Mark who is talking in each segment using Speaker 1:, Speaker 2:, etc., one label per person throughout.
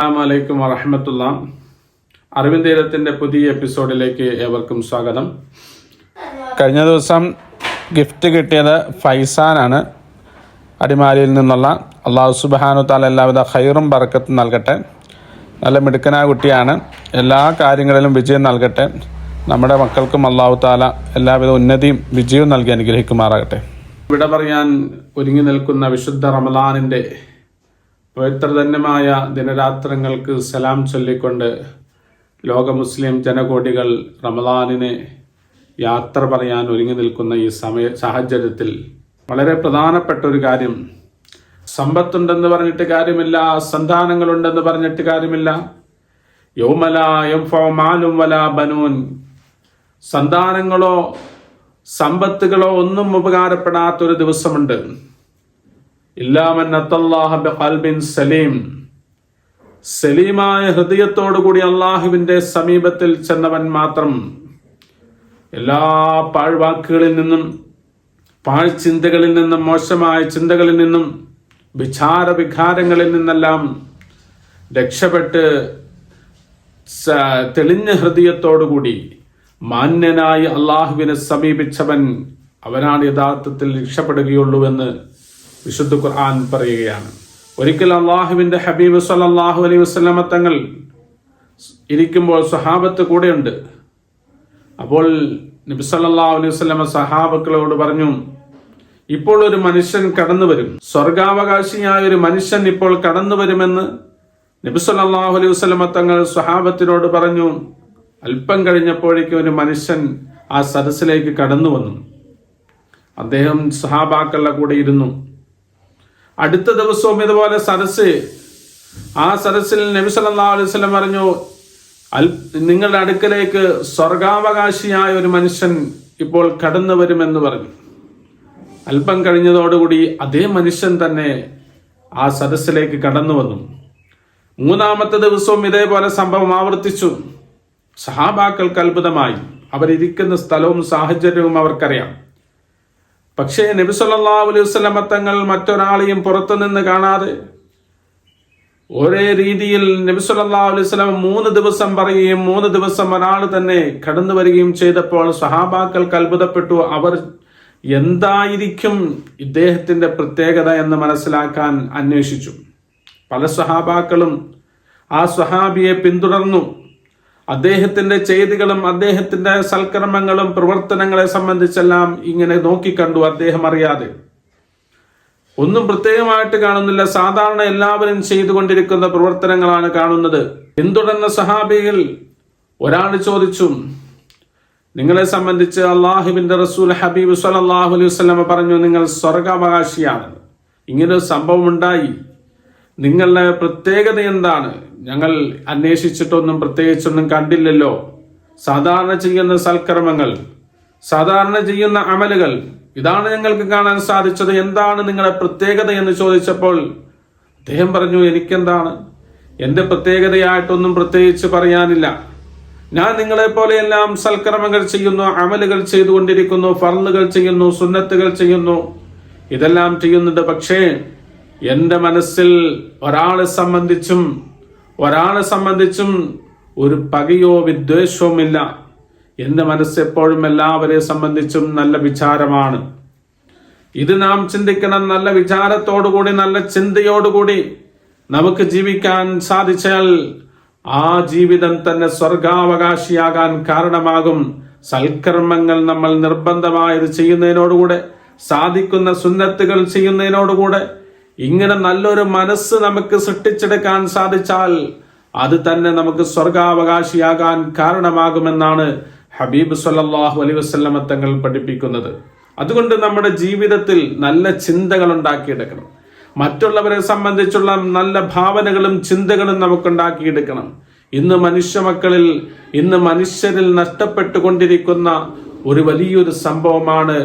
Speaker 1: അസ്സാമലൈക്കും വറഹമത്തുള്ള. അറിവിന്ദീരത്തിന്റെ പുതിയ എപ്പിസോഡിലേക്ക് ഏവർക്കും സ്വാഗതം. കഴിഞ്ഞ ദിവസം ഗിഫ്റ്റ് കിട്ടിയത് ഫൈസാനാണ്. അടിമാലിയിൽ നിന്നുള്ള അള്ളാഹു സുബാനു താല എല്ലാവിധ ഹൈറും ബർക്കത്തും നൽകട്ടെ. നല്ല മിടുക്കനായ കുട്ടിയാണ്. എല്ലാ കാര്യങ്ങളിലും വിജയം നൽകട്ടെ. നമ്മുടെ മക്കൾക്കും അള്ളാഹു താല എല്ലാവിധ ഉന്നതിയും വിജയവും നൽകി അനുഗ്രഹിക്കുമാറാകട്ടെ. ഇവിടെ പറയാൻ ഒരുങ്ങി നിൽക്കുന്ന വിശുദ്ധ റമദാനിന്റെ പവിത്രധന്യമായ ദിനരാത്രങ്ങൾക്ക് സലാം ചൊല്ലിക്കൊണ്ട് ലോക മുസ്ലിം ജനകോടികൾ റമദാനിനെ യാത്ര പറയാൻ ഒരുങ്ങി നിൽക്കുന്ന ഈ സമയ സാഹചര്യത്തിൽ വളരെ പ്രധാനപ്പെട്ട ഒരു കാര്യം. സമ്പത്തുണ്ടെന്ന് പറഞ്ഞിട്ട് കാര്യമില്ല സന്താനങ്ങളുണ്ടെന്ന് പറഞ്ഞിട്ട് കാര്യമില്ല. യൗമല എം മാലും വല ബനൂൻ. സന്താനങ്ങളോ സമ്പത്തുകളോ ഒന്നും ഉപകാരപ്പെടാത്തൊരു ദിവസമുണ്ട്. ഇല്ലാമൻ സലീം. സലീമായ ഹൃദയത്തോടുകൂടി അള്ളാഹുവിന്റെ സമീപത്തിൽ ചെന്നവൻ മാത്രം എല്ലാ പാഴ്വാക്കുകളിൽ നിന്നും പാഴ് ചിന്തകളിൽ നിന്നും മോശമായ ചിന്തകളിൽ നിന്നും വിചാര വികാരങ്ങളിൽ നിന്നെല്ലാം രക്ഷപ്പെട്ട് തെളിഞ്ഞ ഹൃദയത്തോടുകൂടി മാന്യനായി അള്ളാഹുവിനെ സമീപിച്ചവൻ അവനാണ് യഥാർത്ഥത്തിൽ രക്ഷപ്പെടുകയുള്ളൂവെന്ന് വിശുദ്ധ ഖുർആൻ പറയുകയാണ്. ഒരിക്കൽ അള്ളാഹുവിന്റെ ഹബീബ് സല്ലല്ലാഹു അലൈഹി വസ്ലമ തങ്ങൾ ഇരിക്കുമ്പോൾ സഹാബത്ത് കൂടെയുണ്ട്. അപ്പോൾ നബി സല്ലല്ലാഹു അലൈഹി വസല്ലമ സഹാബക്കളോട് പറഞ്ഞു ഇപ്പോൾ ഒരു മനുഷ്യൻ കടന്നു വരും. സ്വർഗാവകാശിയായ ഒരു മനുഷ്യൻ ഇപ്പോൾ കടന്നു വരുമെന്ന് നബി സല്ലല്ലാഹു അലൈഹി വസ്ലമ തങ്ങൾ സ്വഹാബത്തിനോട് പറഞ്ഞു. അല്പം കഴിഞ്ഞപ്പോഴേക്കും ഒരു മനുഷ്യൻ ആ സദസ്സിലേക്ക് കടന്നു വന്നു. അദ്ദേഹം സഹാബാക്കളുടെ കൂടെ ഇരുന്നു. അടുത്ത ദിവസവും ഇതുപോലെ സദസ്സ്. ആ സദസ്സിൽ നബി അലൈഹി വസല്ലം പറഞ്ഞു അൽ- നിങ്ങളുടെ അടുക്കലേക്ക് സ്വർഗാവകാശിയായ ഒരു മനുഷ്യൻ ഇപ്പോൾ കടന്നു വരുമെന്ന് പറഞ്ഞു. അല്പം കഴിഞ്ഞതോടുകൂടി അതേ മനുഷ്യൻ തന്നെ ആ സദസ്സിലേക്ക് കടന്നു വന്നു. മൂന്നാമത്തെ ദിവസവും ഇതേപോലെ സംഭവം ആവർത്തിച്ചു. സഹാബാക്കൾക്ക് അത്ഭുതമായി. അവരിയ്ക്കുന്ന സ്ഥലവും സാഹചര്യവും അവർക്കറിയാം. പക്ഷേ നബി സല്ലല്ലാഹു അലൈഹി വസല്ലമ തങ്ങൾ മറ്റൊരാളെയും പുറത്തുനിന്ന് കാണാതെ ഒരേ രീതിയിൽ നബി സല്ലല്ലാഹു അലൈഹി വസല്ലമ മൂന്ന് ദിവസം പറയുകയും മൂന്ന് ദിവസം ഒരാൾ തന്നെ കടന്നു വരികയും ചെയ്തപ്പോൾ സഹാബാക്കൾക്ക് അത്ഭുതപ്പെട്ടു. അവർ എന്തായിരിക്കും ഇദ്ദേഹത്തിന്റെ പ്രത്യേകത എന്ന് മനസ്സിലാക്കാൻ അന്വേഷിച്ചു. പല സഹാബാക്കളും ആ സഹാബിയെ പിന്തുടർന്നു. അദ്ദേഹത്തിന്റെ ചെയ്തികളും അദ്ദേഹത്തിന്റെ സൽക്കർമ്മങ്ങളും പ്രവർത്തനങ്ങളെ സംബന്ധിച്ചെല്ലാം ഇങ്ങനെ നോക്കിക്കണ്ടു അദ്ദേഹം അറിയാതെ. ഒന്നും പ്രത്യേകമായിട്ട് കാണുന്നില്ല. സാധാരണ എല്ലാവരും ചെയ്തുകൊണ്ടിരിക്കുന്ന പ്രവർത്തനങ്ങളാണ് കാണുന്നത്. പിന്തുടർന്ന സഹാബികൾ ഒരാൾ ചോദിച്ചു നിങ്ങളെ സംബന്ധിച്ച് അള്ളാഹുബിന്റെ റസൂൽ ഹബീബ് സലാഹു അലൈഹി വസല്ലമ പറഞ്ഞു നിങ്ങൾ സ്വർഗാവകാശിയാണ്. ഇങ്ങനൊരു സംഭവം ഉണ്ടായി നിങ്ങളുടെ പ്രത്യേകത എന്താണ്? ഞങ്ങൾ അന്വേഷിച്ചിട്ടൊന്നും പ്രത്യേകിച്ചൊന്നും കണ്ടില്ലല്ലോ. സാധാരണ ചെയ്യുന്ന സൽക്കർമ്മങ്ങൾ സാധാരണ ചെയ്യുന്ന അമലുകൾ ഇതാണ് ഞങ്ങൾക്ക് കാണാൻ സാധിച്ചത്. എന്താണ് നിങ്ങളുടെ പ്രത്യേകത എന്ന് ചോദിച്ചപ്പോൾ അദ്ദേഹം പറഞ്ഞു എനിക്കെന്താണ്? എന്റെ പ്രത്യേകതയായിട്ടൊന്നും പ്രത്യേകിച്ച് പറയാനില്ല. ഞാൻ നിങ്ങളെ പോലെയെല്ലാം സൽക്കർമ്മങ്ങൾ ചെയ്യുന്നു അമലുകൾ ചെയ്തുകൊണ്ടിരിക്കുന്നു ഫർളുകൾ ചെയ്യുന്നു സുന്നത്തുകൾ ചെയ്യുന്നു. ഇതെല്ലാം ചെയ്യുന്നുണ്ട്. പക്ഷേ എന്റെ മനസ്സിൽ ഒരാളെ സംബന്ധിച്ചും ഒരാളെ സംബന്ധിച്ചും ഒരു പകയോ വിദ്വേഷവുമില്ല. എന്റെ മനസ്സ് എപ്പോഴും എല്ലാവരെ സംബന്ധിച്ചും നല്ല വിചാരമാണ്. ഇത് നാം ചിന്തിക്കണം നല്ല വിചാരത്തോടുകൂടി നല്ല ചിന്തയോടുകൂടി നമുക്ക് ജീവിക്കാൻ സാധിച്ചാൽ ആ ജീവിതം തന്നെ സ്വർഗാവകാശിയാകാൻ കാരണമാകും. സൽക്കർമ്മങ്ങൾ നമ്മൾ നിർബന്ധമായത് ചെയ്യുന്നതിനോടുകൂടെ സാധിക്കുന്ന സുന്നത്തുകൾ ചെയ്യുന്നതിനോടുകൂടെ ഇങ്ങനെ നല്ലൊരു മനസ്സ് നമുക്ക് സൃഷ്ടിച്ചെടുക്കാൻ സാധിച്ചാൽ അത് തന്നെ നമുക്ക് സ്വർഗാവകാശിയാകാൻ കാരണമാകുമെന്നാണ് ഹബീബ് സല്ലാഹു അലൈ വസല്ലമ തങ്ങൾ പഠിപ്പിക്കുന്നത്. അതുകൊണ്ട് നമ്മുടെ ജീവിതത്തിൽ നല്ല ചിന്തകൾ ഉണ്ടാക്കിയെടുക്കണം. മറ്റുള്ളവരെ സംബന്ധിച്ചുള്ള നല്ല ഭാവനകളും ചിന്തകളും നമുക്ക് ഉണ്ടാക്കിയെടുക്കണം ഇന്ന് മനുഷ്യ മക്കളിൽ ഇന്ന് മനുഷ്യരിൽ നഷ്ടപ്പെട്ടുകൊണ്ടിരിക്കുന്ന ഒരു വലിയൊരു സംഭവമാണ്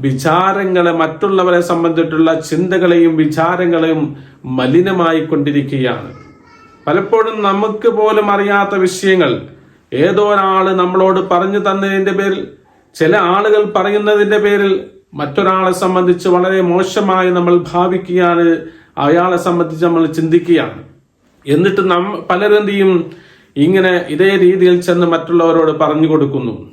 Speaker 1: വിചാരങ്ങളെ മറ്റുള്ളവരെ സംബന്ധിച്ചിട്ടുള്ള ചിന്തകളെയും വിചാരങ്ങളെയും മലിനമായി കൊണ്ടിരിക്കുകയാണ്. പലപ്പോഴും നമുക്ക് പോലും അറിയാത്ത വിഷയങ്ങൾ. ഏതോ ഒരാൾ നമ്മളോട് പറഞ്ഞു തന്നതിന്റെ പേരിൽ ചില ആളുകൾ പറയുന്നതിന്റെ പേരിൽ മറ്റൊരാളെ സംബന്ധിച്ച് വളരെ മോശമായി നമ്മൾ ഭാവിക്കുകയാണ് അയാളെ സംബന്ധിച്ച് നമ്മൾ ചിന്തിക്കുകയാണ്. എന്നിട്ട് നം പലരും ചെയ്യും? ഇങ്ങനെ ഇതേ രീതിയിൽ ചെന്ന് മറ്റുള്ളവരോട് പറഞ്ഞു കൊടുക്കുന്നു.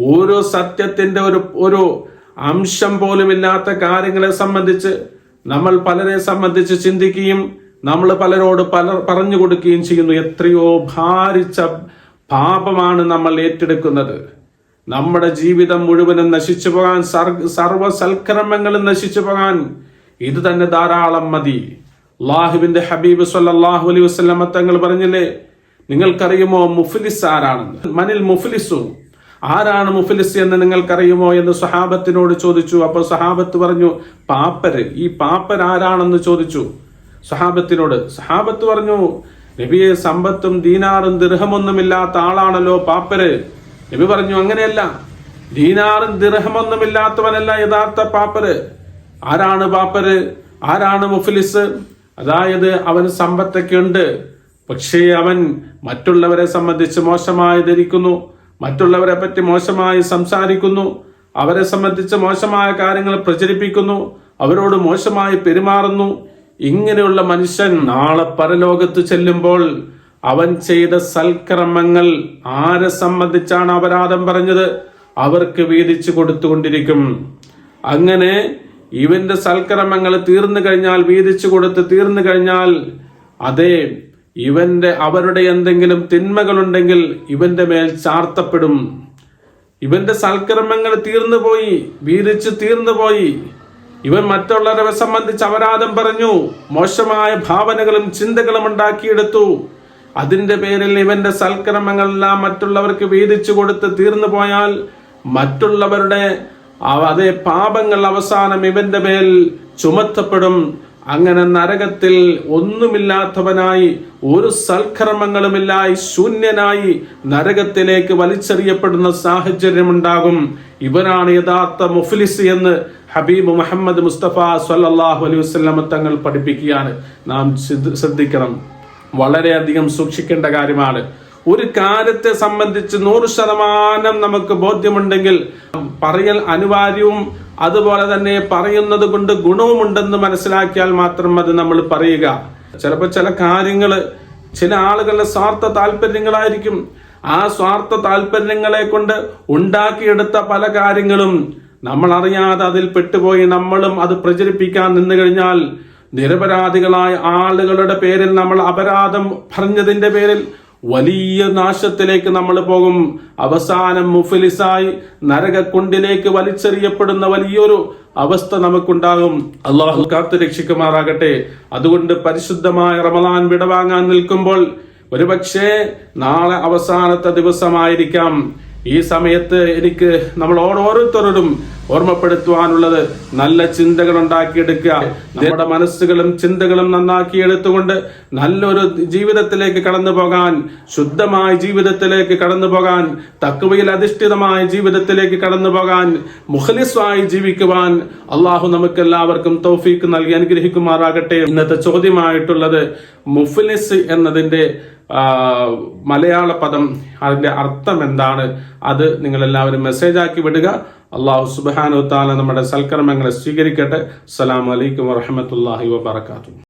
Speaker 1: ഓരോ സത്യത്തിന്റെ ഒരു ഒരു അംശം പോലുമില്ലാത്ത കാര്യങ്ങളെ സംബന്ധിച്ച് നമ്മൾ പലരെ സംബന്ധിച്ച് ചിന്തിക്കുകയും നമ്മൾ പലരോട് പല പറഞ്ഞു കൊടുക്കുകയും ചെയ്യുന്നു. എത്രയോ ഭാരിച്ച പാപമാണ് നമ്മൾ ഏറ്റെടുക്കുന്നത്. നമ്മുടെ ജീവിതം മുഴുവനും നശിച്ചു പോകാൻ സർവ സൽക്രമങ്ങളും നശിച്ചു പോകാൻ ഇത് തന്നെ ധാരാളം മതി. അള്ളാഹുവിന്റെ ഹബീബ് സല്ലാഹു അലൈഹി വസ്ലമ തങ്ങൾ പറഞ്ഞില്ലേ നിങ്ങൾക്കറിയുമോ മുഫ്ലിസ് ആരാണെന്ന് മനിൽ മുഫ്ലിസു ആരാണ് മുഫ്ലിസ് എന്ന് നിങ്ങൾക്കറിയുമോ എന്ന് സഹാബത്തിനോട് ചോദിച്ചു. അപ്പോൾ സഹാബത്ത് പറഞ്ഞു പാപ്പര് ഈ പാപ്പർ ആരാണെന്ന് ചോദിച്ചു. സഹാബത്തിനോട് സഹാബത്ത് പറഞ്ഞു നബിയെ സമ്പത്തും ദീനാറും ദീർഘമൊന്നുമില്ലാത്ത ആളാണല്ലോ പാപ്പര്. നബി പറഞ്ഞു അങ്ങനെയല്ല. ദീനാറും ദീർഘമൊന്നുമില്ലാത്തവനല്ല യഥാർത്ഥ പാപ്പര്. ആരാണ് പാപ്പര്? ആരാണ് മുഫ്ലിസ്? അതായത് അവന് സമ്പത്തൊക്കെ ഉണ്ട് പക്ഷേ അവൻ മറ്റുള്ളവരെ സംബന്ധിച്ച് മോശമായി ധരിക്കുന്നു മറ്റുള്ളവരെ പറ്റി മോശമായി സംസാരിക്കുന്നു. അവരെ സംബന്ധിച്ച് മോശമായ കാര്യങ്ങൾ പ്രചരിപ്പിക്കുന്നു. അവരോട് മോശമായി പെരുമാറുന്നു. ഇങ്ങനെയുള്ള മനുഷ്യൻ നാളെ പരലോകത്ത് ചെല്ലുമ്പോൾ അവൻ ചെയ്ത സൽക്രമങ്ങൾ ആരെ സംബന്ധിച്ചാണ് അപരാധം പറഞ്ഞത്? അവർക്ക് വീതിച്ചു കൊടുത്തുകൊണ്ടിരിക്കും. അങ്ങനെ ഇവന്റെ സൽക്രമങ്ങൾ തീർന്നു കഴിഞ്ഞാൽ വീതിച്ചു കൊടുത്ത് തീർന്നു കഴിഞ്ഞാൽ അതേ ഇവന്റെ അവരുടെ എന്തെങ്കിലും തിന്മകളുണ്ടെങ്കിൽ ഇവന്റെ മേൽ ചാർത്തപ്പെടും. ഇവന്റെ സൽക്രമങ്ങൾ തീർന്നു പോയി വീരിച്ചു തീർന്നു പോയി. ഇവൻ മറ്റുള്ളവരെ സംബന്ധിച്ച് അപരാധം പറഞ്ഞു മോശമായ ഭാവനകളും ചിന്തകളും ഉണ്ടാക്കിയെടുത്തു. അതിന്റെ പേരിൽ ഇവന്റെ സൽക്രമങ്ങളെല്ലാം മറ്റുള്ളവർക്ക് വീതിച്ചു കൊടുത്ത് തീർന്നു പോയാൽ മറ്റുള്ളവരുടെ അതേ പാപങ്ങൾ അവസാനം ഇവന്റെ മേൽ ചുമത്തപ്പെടും. അങ്ങനെ നരകത്തിൽ ഒന്നുമില്ലാത്തവനായി ഒരു സൽക്കർമ്മങ്ങളുമില്ലായി ശൂന്യനായി നരകത്തിലേക്ക് വലിച്ചെറിയപ്പെടുന്ന സാഹചര്യമുണ്ടാകും. ഇവനാണ് യഥാർത്ഥ മുഫ്ലിസ് എന്ന് ഹബീബ് മുഹമ്മദ് മുസ്തഫ സല്ലാഹു അലൈഹി വസ്ലമ തങ്ങൾ പഠിപ്പിക്കുകയാണ്. നാം ശ്രദ്ധിക്കണം. വളരെയധികം സൂക്ഷിക്കേണ്ട കാര്യമാണ്. ഒരു കാര്യത്തെ സംബന്ധിച്ച് നൂറ് ശതമാനം നമുക്ക് ബോധ്യമുണ്ടെങ്കിൽ പറയൽ അനിവാര്യവും അതുപോലെ തന്നെ പറയുന്നത് കൊണ്ട് ഗുണവുമുണ്ടെന്ന് മനസ്സിലാക്കിയാൽ മാത്രം അത് നമ്മൾ പറയുക. ചിലപ്പോൾ ചില കാര്യങ്ങൾ ചില ആളുകളുടെ സ്വാർത്ഥ താല്പര്യങ്ങളായിരിക്കും. ആ സ്വാർത്ഥ താല്പര്യങ്ങളെ കൊണ്ട് ഉണ്ടാക്കിയെടുത്ത പല കാര്യങ്ങളും നമ്മൾ അറിയാതെ അതിൽ പെട്ടുപോയി നമ്മളും അത് പ്രചരിപ്പിക്കാൻ നിന്നു കഴിഞ്ഞാൽ നിരപരാധികളായ ആളുകളുടെ പേരിൽ നമ്മൾ അപരാധം പറഞ്ഞതിന്റെ പേരിൽ വലിയ നാശത്തിലേക്ക് നമ്മൾ പോകും. അവസാനം മുഫലിസായി നരകക്കുണ്ടിലേക്ക് വലിച്ചെറിയപ്പെടുന്ന വലിയൊരു അവസ്ഥ നമുക്കുണ്ടാകും. അള്ളാഹു കാത്തു രക്ഷിക്കുമാറാകട്ടെ. അതുകൊണ്ട് പരിശുദ്ധമായ റമലാൻ വിടവാങ്ങാൻ നിൽക്കുമ്പോൾ ഒരുപക്ഷെ നാളെ അവസാനത്തെ ദിവസമായിരിക്കാം. ഈ സമയത്ത് എനിക്ക് നമ്മൾ ഓരോരുത്തരോടും ഓർമ്മപ്പെടുത്തുവാനുള്ളത് നല്ല ചിന്തകൾ ഉണ്ടാക്കിയെടുക്കുക. നമ്മുടെ മനസ്സുകളും ചിന്തകളും നന്നാക്കി എടുത്തുകൊണ്ട് നല്ലൊരു ജീവിതത്തിലേക്ക് കടന്നു പോകാൻ ശുദ്ധമായ ജീവിതത്തിലേക്ക് കടന്നു പോകാൻ തക്കുവയിൽ അധിഷ്ഠിതമായ ജീവിതത്തിലേക്ക് കടന്നു പോകാൻ മുഖലിസ്വായി ജീവിക്കുവാൻ അള്ളാഹു നമുക്ക് എല്ലാവർക്കും തൗഫീക്ക് നൽകി അനുഗ്രഹിക്കുമാറാകട്ടെ. ഇന്നത്തെ ചോദ്യമായിട്ടുള്ളത് മുഫ്ലിസ് എന്നതിന്റെ മലയാള പദം അതിന്റെ അർത്ഥം എന്താണ്? അത് നിങ്ങൾ എല്ലാവരും മെസ്സേജ് ആക്കി വിടുക. അള്ളാഹു സുബാനു താല നമ്മുടെ സൽക്കർമ്മങ്ങളെ സ്വീകരിക്കട്ടെ. അസ്സലാമലൈക്കും വറഹമത്തല്ലാഹി വാബർക്കാത്തു